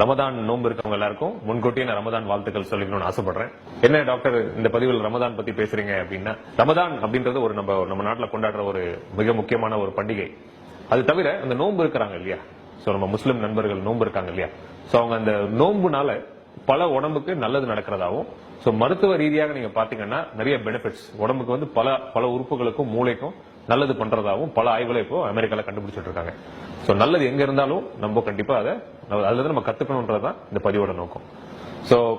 ரமதான் நோன்பு இருக்கவங்க எல்லாருக்கும் முன்கூட்டியே நான் ரமதான் வாழ்த்துக்கள் சொல்லிக்கணும்னு ஆசைப்படுறேன். என்ன டாக்டர் இந்த பதிவில் ரமதான் பத்தி பேசுறீங்க அப்படின்னா ரமதான் அப்படின்றது ஒரு நம்ம நம்ம நாட்டில் கொண்டாடுற ஒரு மிக முக்கியமான ஒரு பண்டிகை. அது தவிர அந்த நோன்பு இருக்கிறாங்க இல்லையா? சோ நம்ம முஸ்லிம் நண்பர்கள் நோன்பு இருக்காங்க இல்லையா? சோ அவங்க அந்த நோன்புனால பல உடம்புக்கு நல்லது நடக்கிறதாவும் ஸோ மருத்துவ ரீதியாக நீங்க பாத்தீங்கன்னா நிறைய பெனிஃபிட்ஸ் உடம்புக்கு வந்து பல பல உறுப்புகளுக்கும் மூளைக்கும் நல்லது பண்றதாகவும் பல ஆய்வுகளை இப்போ அமெரிக்கால கண்டுபிடிச்சிட்டு இருக்காங்க. ஸோ நல்லது எங்க இருந்தாலும் நம்ம கண்டிப்பா அதை அதுல நம்ம கத்துக்கணும்ன்றதுதான் இந்த பதிவோட நோக்கம். ஸோ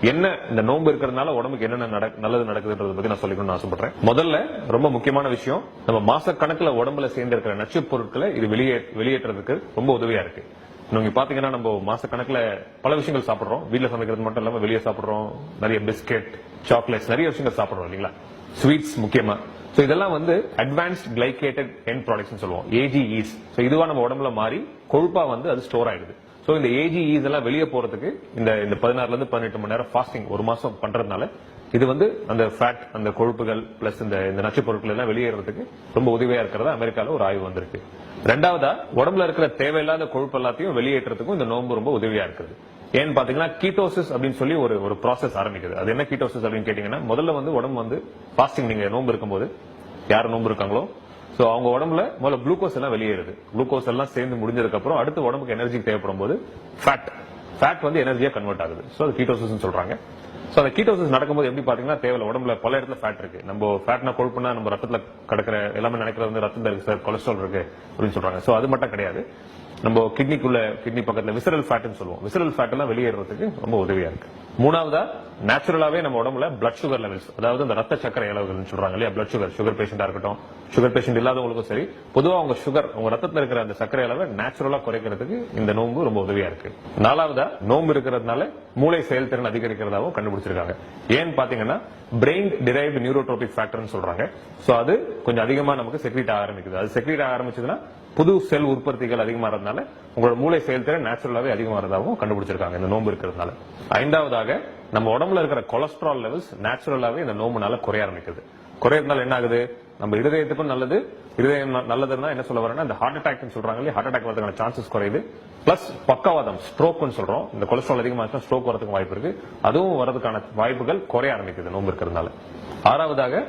என்ன இந்த நோன்பு இருக்கிறதுனால உடம்புக்கு என்னென்ன நட- நல்லது நடக்குதுன்றத பத்தி நான் சொல்லிக்கணும்னு ஆசைப்படுறேன். முதல்ல ரொம்ப முக்கியமான விஷயம் நம்ம மாசக்கணக்குல உடம்புல சேர்ந்து இருக்கிற நச்சுப் பொருட்களை இது வெளியே வெளியேற்றுறதுக்கு ரொம்ப உதவியா இருக்கு. நீங்க பாத்தீங்கன்னா நம்ம மாசக்கணக்குல பல விஷயங்கள் சாப்பிடுறோம். வீட்டில் சமைக்கிறது மட்டும் இல்லாம வெளியே சாப்பிடுறோம். நிறைய பிஸ்கெட் சாக்லேட்ஸ் நிறைய விஷயங்கள் சாப்பிடுறோம் இல்லீங்களா? ஸ்வீட்ஸ் முக்கியமா. ஸோ இதெல்லாம் வந்து அட்வான்ஸ்ட் கிளைகேட்டட் என் ப்ராடக்ட்ஸ் சொல்லுவோம். ஏஜிஇஸ் ஸோ இதுவா நம்ம உடம்புல மாறி கொழுப்பா வந்து அது ஸ்டோர் ஆயிடுது. ஸோ இந்த ஏஜிஇஸ் எல்லாம் வெளியே போறதுக்கு இந்த இந்த பதினாறுல இருந்து பதினெட்டு மணி நேரம் ஃபாஸ்டிங் ஒரு மாசம் பண்றதுனால இது வந்து அந்த ஃபேட் அந்த கொழுப்புகள் பிளஸ் இந்த இந்த நச்சு பொருட்கள் எல்லாம் வெளியேறதுக்கு ரொம்ப உதவியா இருக்கிறதா அமெரிக்கால ஒரு ஆய்வு வந்திருக்கு. ரெண்டாவதா உடம்புல இருக்கிற தேவையில்லாத கொழுப்பு எல்லாத்தையும் வெளியேற்றதுக்கும் இந்த நோன்பு ரொம்ப உதவியா இருக்குது. ஏன்னு பாத்தீங்கன்னா கீட்டோசிஸ் அப்படின்னு சொல்லி ஒரு ஒரு ப்ராசஸ் ஆரம்பிக்குது. அது என்ன கீட்டோசிஸ் அப்படின்னு கேட்டீங்கன்னா முதல்ல வந்து உடம்பு வந்து ஃபாஸ்டிங் நீங்க நோன்பு இருக்கும்போது யார் நோன்பு இருக்காங்களோ சோ அவங்க உடம்புல முதல்ல குளுக்கோஸ் எல்லாம் வெளியேறுது. குளுக்கோஸ் எல்லாம் சேர்ந்து முடிஞ்சதுக்கு அப்புறம் அடுத்து உடம்புக்கு எனர்ஜி தேவைப்படும் போது ஃபேட் ஃபேட் வந்து எனர்ஜியா கன்வெர்ட் ஆகுது. சோ அது கீட்டோசிஸ் சொல்றாங்க. சோ அந்த கீட்டோசிஸ் நடக்கும்போது எப்படி பாத்தீங்கன்னா தேவையில்ல. உடம்புல பல இடத்துல ஃபேட் இருக்கு. நம்ம ஃபேட்னா கொழுப்புனா நம்ம ரத்தத்துல கிடக்கிற எல்லாமே நினைக்கிறது வந்து ரத்தத்துல இருக்கு சார் கொலஸ்ட்ரால் இருக்கு அப்படின்னு சொல்றாங்க. சோ அது மட்டும் கிடையாது. நம்ம கிட்னிக்குள்ள கிட்னி பக்கத்துல விசரல் ஃபேட்னு சொல்லுவோம். விசரல் ஃபேட் எல்லாம் வெளியேறதுக்கு ரொம்ப உதவியா இருக்கு. மூணாவதா நேச்சுரலாவே நம்ம உடம்புல பிளட் சுகர் லெவல்ஸ் அதாவது அந்த ரத்த சக்கரை அளவுகள் சொல்றாங்க இல்லையா? பிளட் சுகர் சுகர் பேஷண்டா இருக்கட்டும். சுகர் பேஷண்ட் இல்லாதவங்களுக்கும் சரி பொதுவா அவங்க சுகர் உங்க ரத்தத்துல இருக்கிற அந்த சர்க்கரை அளவை நேச்சுரலா குறைக்கிறதுக்கு இந்த நோம்பு ரொம்ப உதவியா இருக்கு. நாலாவதா நோம்பு இருக்கிறதுனால மூளை செயல்திறன் அதிகரிக்கிறதாவும் கண்டுபிடிச்சிருக்காங்க. ஏன்னு பாத்தீங்கன்னா பிரெயின் டிரைவ்டு நியூரோட்ரோபிக் ஃபேக்டர்னு சொல்றாங்க. சோ அது கொஞ்சம் அதிகமா நமக்கு செக்ரீட் ஆரம்பிக்குது. அது செக்ரீட் ஆக ஆரம்பிச்சதுன்னா புது செல் உற்பத்திகள் அதிகமாறதுனால உங்களோட மூளை செயல்திறன் நேச்சுரலாவே அதிகமாறதாகவும் கண்டுபிடிச்சிருக்காங்க இந்த நோன்பு இருக்கிறதுனால. ஐந்தாவதாக நம்ம உடம்புல இருக்கிற கொலஸ்ட்ரால் லெவல்ஸ் நேச்சுரலாகவே இந்த நோம்புனால குறைய ஆரம்பிக்குது. குறையறதுனால என்ன ஆகுது? நம்ம இருதயத்துக்கும் நல்லது. இருதயம் நல்லதுன்னா என்ன சொல்ல வரேன்னா இந்த ஹார்ட் அட்டாக் சொல்றாங்க இல்லையா? ஹார்ட் அட்டாக் வரதுக்கான சான்சஸ் குறையுது. பிளஸ் பக்கவாதம் ஸ்ட்ரோக்னு சொல்றோம். இந்த கொலஸ்ட்ரால் அதிகமாக ஸ்ட்ரோக் வரதுக்கு வாய்ப்பு இருக்கு. அதுவும் வரதுக்கான வாய்ப்புகள் குறைய ஆரம்பிக்குது நோம்பு இருக்கிறதுனால. ஆறாவதாக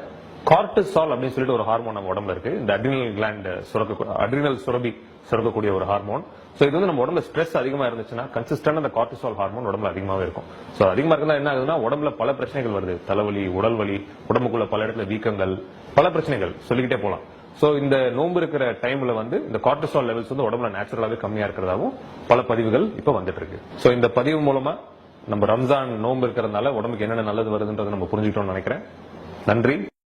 கார்டிசால் அப்படின்னு சொல்லிட்டு ஒரு ஹார்மோன் நம்ம உடம்புல இருக்கு. இந்த அட்ரினல் கிளாண்ட் சுரக்க அட்ரினல் சுரபி சுரக்கக்கூடிய ஒரு ஹார்மோன் ஸோ இது வந்து நம்ம உடம்புல ஸ்ட்ரெஸ் அதிகமா இருந்துச்சுன்னா கன்சிஸ்டன்ட் அந்த கார்டிசால் ஹார்மோன் உடம்புல அதிகமாகவே இருக்கும். ஸோ அதிகமா இருந்தால் என்ன ஆகுதுன்னா உடம்புல பல பிரச்சனைகள் வருது. தலைவலி உடல் வலி உடம்புக்குள்ள பல இடத்துல வீக்கங்கள் பல பிரச்சனைகள். சொல்லிக்கிட்டே போகலாம் ஸோ இந்த நோன்பு இருக்கிற டைம்ல வந்து இந்த கார்டிசால் லெவல்ஸ் வந்து உடம்புல நேச்சுரலாவே கம்மியா இருக்கிறதாவும் பல பதிவுகள் இப்போ வந்துட்டு இருக்கு. ஸோ இந்த பதிவு மூலமா நம்ம ரம்ஜான் நோன்பு இருக்கிறதுனால உடம்புக்கு என்னென்ன நல்லது வருதுன்றதை நம்ம புரிஞ்சுக்கிட்டோம்னு நினைக்கிறேன். நன்றி.